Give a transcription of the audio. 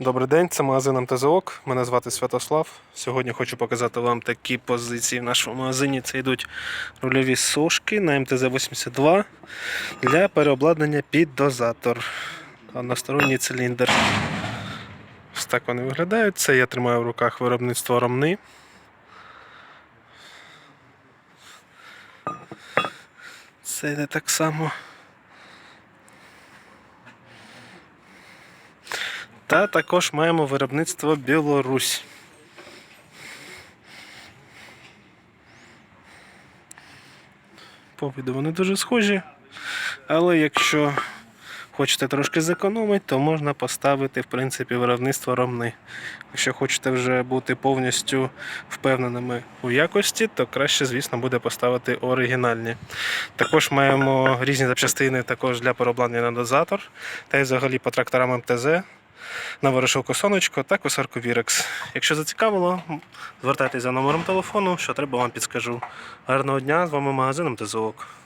Добрий день, це магазин МТЗОК. Мене звати Святослав. Сьогодні хочу показати вам такі позиції в нашому магазині. Це йдуть рульові сошки на МТЗ-82 для переобладнання під дозатор. Односторонній циліндр. Ось так вони виглядають. Це я тримаю в руках виробництво ромни. Це йде так само. Та також маємо виробництво Білорусь. По виду вони дуже схожі. Але якщо хочете трошки зекономити, то можна поставити в принципі виробництво ромни. Якщо хочете вже бути повністю впевненими у якості, то краще, звісно, буде поставити оригінальні. Також маємо різні запчастини також для переобладнання на дозатор та й взагалі по тракторам МТЗ на ворошилку сонечко та косарку Вірекс. Якщо зацікавило, звертайтеся за номером телефону, що треба вам підскажу. Гарного дня, з вами магазином МТЗОК.